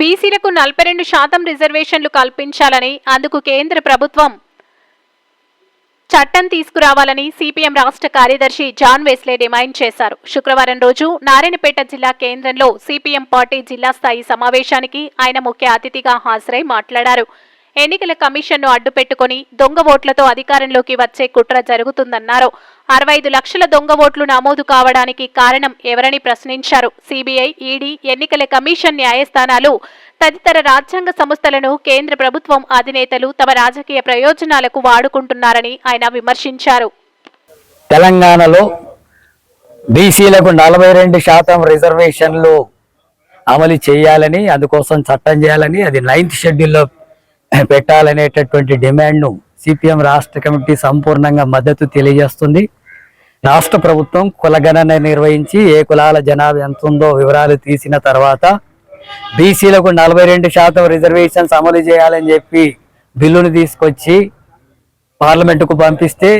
బీసీలకు నలభై రెండు శాతం రిజర్వేషన్లు కల్పించాలని అందుకు కేంద్ర ప్రభుత్వం చట్టం తీసుకురావాలని సిపిఎం రాష్ట్ర కార్యదర్శి జాన్ వెస్లే డిమాండ్ చేశారు. శుక్రవారం రోజు నారాయణపేట జిల్లా కేంద్రంలో సిపిఎం పార్టీ జిల్లా స్థాయి సమావేశానికి ఆయన ముఖ్య అతిథిగా హాజరై మాట్లాడారు. ఎన్నికల కమిషన్ను అడ్డుపెట్టుకుని దొంగ ఓట్లతో అధికారంలోకి వచ్చే కుట్ర జరుగుతుందన్నారు. అరవై ఐదు లక్షల దొంగ ఓట్లు నమోదు కావడానికి కారణం ఎవరని ప్రశ్నించారు. సిబిఐ ఈడీ ఎన్నికల కమిషన్ న్యాయస్థానాలు తదితర రాజ్యాంగ సంస్థలను కేంద్ర ప్రభుత్వం అధినేతలు తమ రాజకీయ ప్రయోజనాలకు వాడుకుంటున్నారని ఆయన విమర్శించారు. తెలంగాణలో బీసీలకు నలభై రెండు శాతం రిజర్వేషన్లు అమలు చేయాలని అందుకోసం చట్టం చేయాలని అది నైన్త్ షెడ్యూల్లో పెట్టాలనేటటువంటి డిమాండ్ను సిపిఎం రాష్ట్ర కమిటీ సంపూర్ణంగా మద్దతు తెలియజేస్తుంది. రాష్ట్ర ప్రభుత్వం కులగణన నిర్వహించి ఏ కులాల జనాభా ఎంత ఉందో వివరాలు తీసిన తర్వాత బీసీలకు నలభై రెండు శాతం రిజర్వేషన్స్ అమలు చేయాలని చెప్పి బిల్లును తీసుకొచ్చి పార్లమెంటుకు పంపిస్తే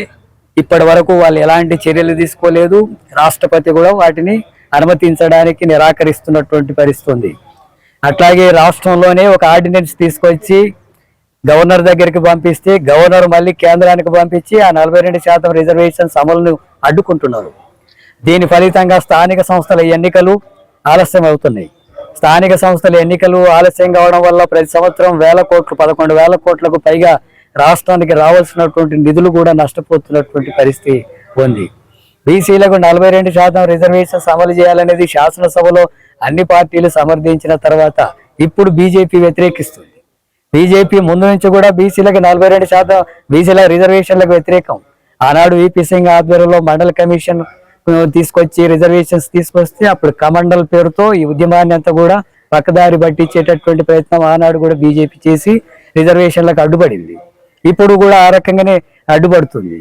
ఇప్పటి వరకు వాళ్ళు ఎలాంటి చర్యలు తీసుకోలేదు. రాష్ట్రపతి కూడా వాటిని అనుమతించడానికి నిరాకరిస్తున్నటువంటి పరిస్థితుంది అట్లాగే రాష్ట్రంలోనే ఒక ఆర్డినెన్స్ తీసుకొచ్చి గవర్నర్ దగ్గరికి పంపిస్తే గవర్నర్ మళ్ళీ కేంద్రానికి పంపించి ఆ నలభై రెండు శాతం రిజర్వేషన్స్ అమలును అడ్డుకుంటున్నారు. దీని ఫలితంగా స్థానిక సంస్థల ఎన్నికలు ఆలస్యం అవుతున్నాయి. స్థానిక సంస్థల ఎన్నికలు ఆలస్యం కావడం వల్ల ప్రతి సంవత్సరం వేల కోట్లు పదకొండు వేల కోట్లకు పైగా రాష్ట్రానికి రావాల్సినటువంటి నిధులు కూడా నష్టపోతున్నటువంటి పరిస్థితి ఉంది. బీసీలకు నలభై రెండు శాతం రిజర్వేషన్స్ అమలు చేయాలనేది శాసనసభలో అన్ని పార్టీలు సమర్థించిన తర్వాత ఇప్పుడు బీజేపీ వ్యతిరేకిస్తుంది. బీజేపీ ముందు నుంచి కూడా బీసీలకు నలభై రెండు శాతం బీసీల రిజర్వేషన్లకు వ్యతిరేకం. ఆనాడు విపి సింగ్ ఆధ్వర్యంలో మండల కమిషన్ తీసుకొచ్చి రిజర్వేషన్స్ తీసుకొస్తే అప్పుడు కమండల్ పేరుతో ఈ ఉద్యమాన్ని అంతా కూడా పక్కదారి పట్టించేటటువంటి ప్రయత్నం ఆనాడు కూడా బీజేపీ చేసి రిజర్వేషన్లకు అడ్డుపడింది. ఇప్పుడు కూడా ఆ రకంగానే అడ్డుపడుతుంది.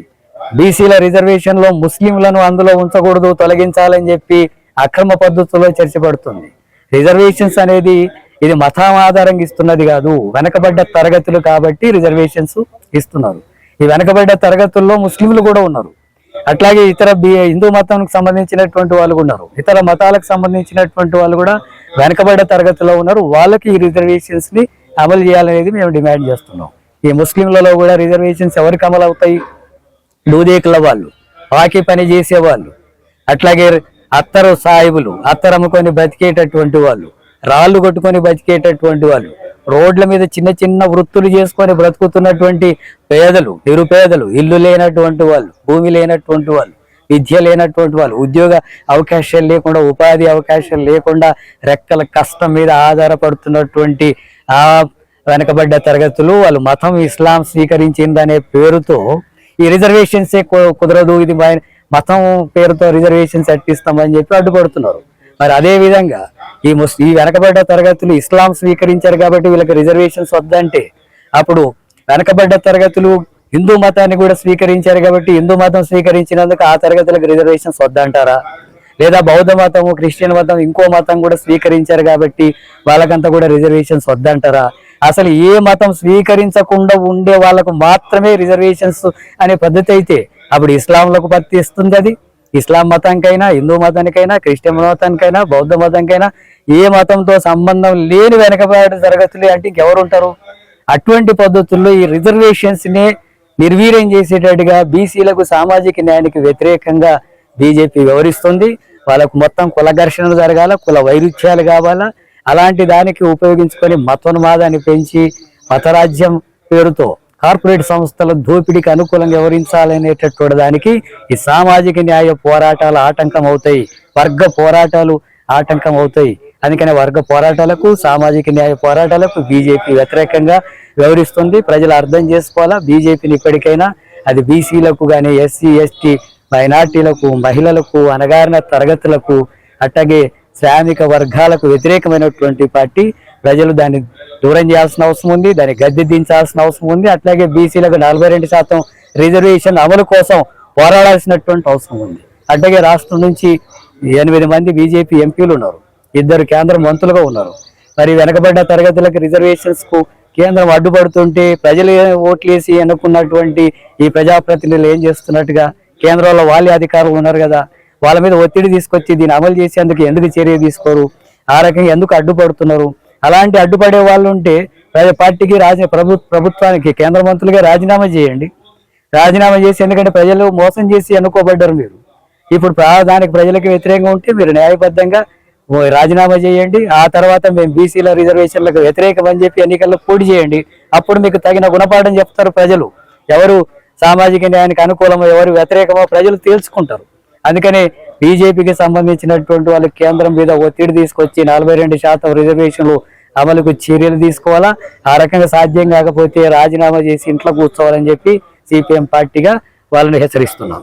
బీసీల రిజర్వేషన్లో ముస్లింలను అందులో ఉంచకూడదు తొలగించాలని చెప్పి అక్రమ పద్ధతుల్లో చర్చపడుతుంది. రిజర్వేషన్స్ అనేది ఇది మతం ఆధారంగా ఇస్తున్నది కాదు. వెనకబడ్డ తరగతులు కాబట్టి రిజర్వేషన్స్ ఇస్తున్నారు. ఈ వెనకబడ్డ తరగతుల్లో ముస్లింలు కూడా ఉన్నారు. అట్లాగే ఇతర హిందూ మతానికి సంబంధించినటువంటి వాళ్ళు ఉన్నారు. ఇతర మతాలకు సంబంధించినటువంటి వాళ్ళు కూడా వెనకబడ్డ తరగతిలో ఉన్నారు. వాళ్ళకి ఈ రిజర్వేషన్స్ని అమలు చేయాలనేది మేము డిమాండ్ చేస్తున్నాం. ఈ ముస్లింలలో కూడా రిజర్వేషన్స్ ఎవరికి అమలు అవుతాయి? దూదేకుల వాళ్ళు వాకి పని చేసే వాళ్ళు అట్లాగే అత్తరు సాయిబులు అత్తరు అమ్ముకొని బతికేటటువంటి వాళ్ళు రాళ్ళు కొట్టుకొని బతికేటటువంటి వాళ్ళు రోడ్ల మీద చిన్న చిన్న వృత్తులు చేసుకొని బ్రతుకుతున్నటువంటి పేదలు నిరుపేదలు ఇల్లు లేనటువంటి వాళ్ళు భూమి లేనటువంటి వాళ్ళు విద్య లేనటువంటి వాళ్ళు ఉద్యోగ అవకాశాలు లేకుండా ఉపాధి అవకాశాలు లేకుండా రెక్కల కష్టం మీద ఆధారపడుతున్నటువంటి ఆ వెనకబడ్డ తరగతులు వాళ్ళు మతం ఇస్లాం స్వీకరించిందనే పేరుతో ఈ రిజర్వేషన్స్ కుదరదు. ఇది మై- మతం పేరుతో రిజర్వేషన్స్ అట్టిస్తామని చెప్పి అడ్డుపడుతున్నారు. మరి అదే విధంగా ఈ ముస్ ఈ వెనకబడ్డ తరగతులు ఇస్లాం స్వీకరించారు కాబట్టి వీళ్ళకి రిజర్వేషన్స్ వద్దంటే అప్పుడు వెనకబడ్డ తరగతులు హిందూ మతాన్ని కూడా స్వీకరించారు కాబట్టి హిందూ మతం స్వీకరించినందుకు ఆ తరగతులకు రిజర్వేషన్స్ వద్దంటారా? లేదా బౌద్ధ మతము క్రిస్టియన్ మతం ఇంకో మతం కూడా స్వీకరించారు కాబట్టి వాళ్ళకంతా కూడా రిజర్వేషన్స్ వద్దంటారా? అసలు ఏ మతం స్వీకరించకుండా ఉండే వాళ్ళకు మాత్రమే రిజర్వేషన్స్ అనే పద్ధతి అయితే అప్పుడు ఇస్లాంలకు పత్తి ఇస్తుంది అది ఇస్లాం మతానికైనా హిందూ మతానికైనా క్రిస్టియన్ మతానికైనా బౌద్ధ మతానికైనా ఏ మతంతో సంబంధం లేని వెనకబడి తరగతులే అంటే ఇంకెవరు ఉంటారు? అటువంటి పద్ధతుల్లో ఈ రిజర్వేషన్స్ని నిర్వీర్యం చేసేటట్టుగా బీసీలకు సామాజిక న్యాయానికి వ్యతిరేకంగా బీజేపీ వ్యవహరిస్తుంది. వాళ్ళకు మొత్తం కుల ఘర్షణలు జరగాల కుల వైరుధ్యాలు కావాలా? అలాంటి దానికి ఉపయోగించుకొని మతోన్మాదాన్ని పెంచి మతరాజ్యం పేరుతో కార్పొరేట్ సంస్థల దోపిడీకి అనుకూలంగా వివరించాలనేటటువంటి దానికి ఈ సామాజిక న్యాయ పోరాటాలు ఆటంకం అవుతాయి వర్గ పోరాటాలు ఆటంకం అవుతాయి అందుకనే వర్గ పోరాటాలకు సామాజిక న్యాయ పోరాటాలకు బీజేపీ వ్యతిరేకంగా వ్యవహరిస్తుంది. ప్రజలు అర్థం చేసుకోవాలా? బీజేపీని ఇప్పటికైనా అది బీసీలకు కానీ ఎస్సీ ఎస్టీ మైనార్టీలకు మహిళలకు అనగారిన తరగతులకు అట్లాగే శ్రామిక వర్గాలకు వ్యతిరేకమైనటువంటి పార్టీ ప్రజలు దాన్ని దూరం చేయాల్సిన అవసరం ఉంది దాన్ని గద్దె దించాల్సిన అవసరం ఉంది. అట్లాగే బీసీలకు నలభై రెండు శాతం రిజర్వేషన్ అమలు కోసం పోరాడాల్సినటువంటి అవసరం ఉంది. అట్లాగే రాష్ట్రం నుంచి ఎనిమిది మంది బీజేపీ ఎంపీలు ఉన్నారు. ఇద్దరు కేంద్ర మంత్రులుగా ఉన్నారు. మరి వెనకబడ్డ తరగతులకు రిజర్వేషన్స్కు కేంద్రం అడ్డుపడుతుంటే ప్రజలు ఓట్లేసి ఎన్నుకున్నటువంటి ఈ ప్రజాప్రతినిధులు ఏం చేస్తున్నట్టుగా కేంద్రంలో వాళ్ళే అధికారులు ఉన్నారు కదా వాళ్ళ మీద ఒత్తిడి తీసుకొచ్చి దీన్ని అమలు చేసేందుకు ఎందుకు చర్య తీసుకోరు? ఆ రకంగా ఎందుకు అడ్డుపడుతున్నారు? అలాంటి అడ్డుపడే వాళ్ళు ఉంటే ప్రజ- పార్టీకి రాజ ప్రభు ప్రభుత్వానికి కేంద్ర మంత్రులుగా రాజీనామా చేయండి. రాజీనామా చేసి ఎందుకంటే ప్రజలు మోసం చేసి ఎన్నుకోబడ్డారు మీరు. ఇప్పుడు ప్రధానికి ప్రజలకు వ్యతిరేకంగా ఉంటే మీరు న్యాయబద్ధంగా రాజీనామా చేయండి. ఆ తర్వాత మేము బీసీల రిజర్వేషన్లకు వ్యతిరేకం అని చెప్పి ఎన్నికల్లో పోటీ చేయండి. అప్పుడు మీకు తగిన గుణపాఠం చెప్తారు ప్రజలు. ఎవరు సామాజిక న్యాయానికి అనుకూలమో ఎవరు వ్యతిరేకమో ప్రజలు తేల్చుకుంటారు అందుకని బీజేపీకి సంబంధించినటువంటి వాళ్ళు కేంద్రం మీద ఒత్తిడి తీసుకొచ్చి నలభై రెండు శాతం రిజర్వేషన్లు అమలుకు చర్యలు తీసుకోవాలా? ఆ రకంగా సాధ్యం కాకపోతే రాజీనామా చేసి ఇంట్లో కూర్చోవాలని చెప్పి సిపిఎం పార్టీగా వాళ్ళని హెచ్చరిస్తున్నాం.